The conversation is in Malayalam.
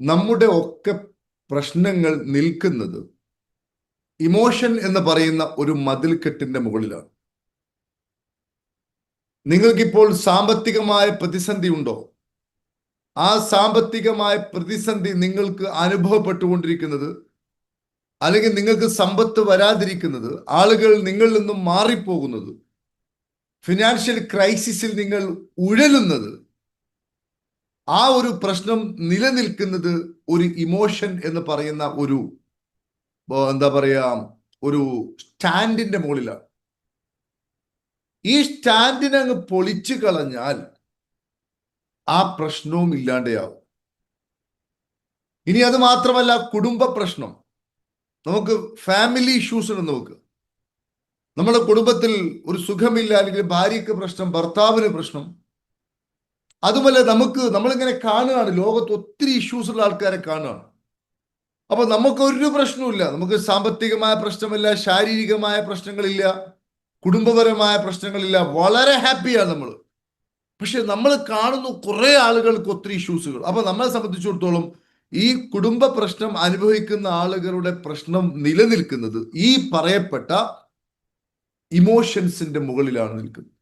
നമ്മുടെ ഒക്കെ പ്രശ്നങ്ങൾ നിൽക്കുന്നത് ഇമോഷൻ എന്ന് പറയുന്ന ഒരു മതിൽക്കെട്ടിന്റെ മുകളിലാണ്. നിങ്ങൾക്കിപ്പോൾ സാമ്പത്തികമായ പ്രതിസന്ധി ഉണ്ടോ? ആ സാമ്പത്തികമായ പ്രതിസന്ധി നിങ്ങൾക്ക് അനുഭവപ്പെട്ടുകൊണ്ടിരിക്കുന്നത് അല്ലെങ്കിൽ നിങ്ങൾക്ക് സമ്പത്ത് വരാതിരിക്കുന്നത് ആളുകൾ നിങ്ങളിൽ നിന്നും മാറിപ്പോകുന്നത് ഫിനാൻഷ്യൽ ക്രൈസിസിൽ നിങ്ങൾ ഉഴലുന്നത് ആ ഒരു പ്രശ്നം നിലനിൽക്കുന്നത് ഒരു ഇമോഷൻ എന്ന് പറയുന്ന ഒരു എന്താ പറയാ ഒരു സ്റ്റാൻഡിന്റെ മുകളിലാണ്. ഈ സ്റ്റാൻഡിനെ അങ്ങ് പൊളിച്ചു കളഞ്ഞാൽ ആ പ്രശ്നവും ഇല്ലാണ്ടാവും. ഇനി അത് മാത്രമല്ല കുടുംബ പ്രശ്നം. നമുക്ക് ഫാമിലി ഇഷ്യൂസ് ഉണ്ട് നമുക്ക് നമ്മുടെ കുടുംബത്തിൽ ഒരു സുഖമില്ല അല്ലെങ്കിൽ ഭാര്യയ്ക്ക് പ്രശ്നം ഭർത്താവിന് പ്രശ്നം. അതുമല്ല നമുക്ക് നമ്മളിങ്ങനെ കാണുകയാണ്. ലോകത്ത് ഒത്തിരി ഇഷ്യൂസ് ഉള്ള ആൾക്കാരെ കാണുകയാണ്. അപ്പൊ നമുക്ക് ഒരു പ്രശ്നവുമില്ല. നമുക്ക് സാമ്പത്തികമായ പ്രശ്നമില്ല ശാരീരികമായ പ്രശ്നങ്ങളില്ല കുടുംബപരമായ പ്രശ്നങ്ങളില്ല. വളരെ ഹാപ്പിയാണ് നമ്മൾ പക്ഷെ നമ്മൾ കാണുന്നു കുറേ ആളുകൾക്ക് ഒത്തിരി ഇഷ്യൂസുകൾ അപ്പൊ നമ്മളെ സംബന്ധിച്ചിടത്തോളം ഈ കുടുംബ പ്രശ്നം അനുഭവിക്കുന്ന ആളുകളുടെ പ്രശ്നം നിലനിൽക്കുന്നത് ഈ പറയപ്പെട്ട ഇമോഷൻസിന്റെ മുകളിലാണ് നിൽക്കുന്നത്.